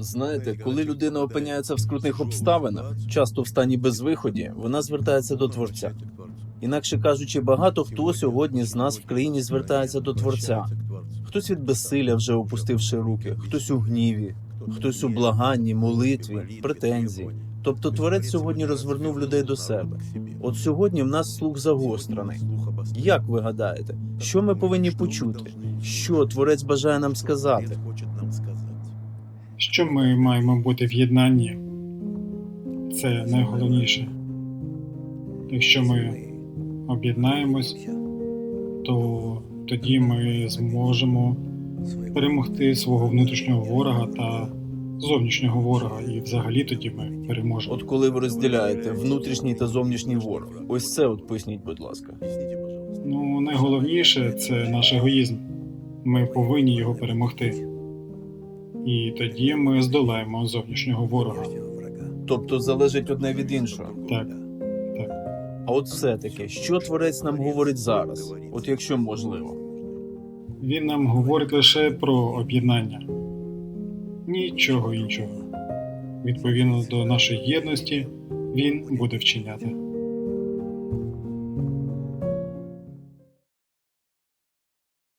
Знаєте, коли людина опиняється в скрутних обставинах, часто в стані безвиході, вона звертається до творця. Інакше кажучи, багато хто сьогодні з нас в країні звертається до творця. Хтось від безсилля вже опустивши руки, хтось у гніві, хтось у благанні, молитві, претензії. Тобто творець сьогодні розвернув людей до себе. От сьогодні в нас слух загострений. Як ви гадаєте, що ми повинні почути? Що творець бажає нам сказати? Що ми маємо бути в єднанні? Це найголовніше. Якщо ми об'єднаємось, то тоді ми зможемо перемогти свого внутрішнього ворога та зовнішнього ворога, і взагалі тоді ми переможемо. От коли ви розділяєте внутрішній та зовнішній ворог, ось це от поясніть, будь ласка. Ну, найголовніше це наш егоїзм. Ми повинні його перемогти. І тоді ми здолаємо зовнішнього ворога. Тобто залежить одне від іншого. Так, А от все-таки, що творець нам говорить зараз, от якщо можливо. він нам говорить лише про об'єднання, нічого іншого. Відповідно до нашої єдності, він буде вчиняти.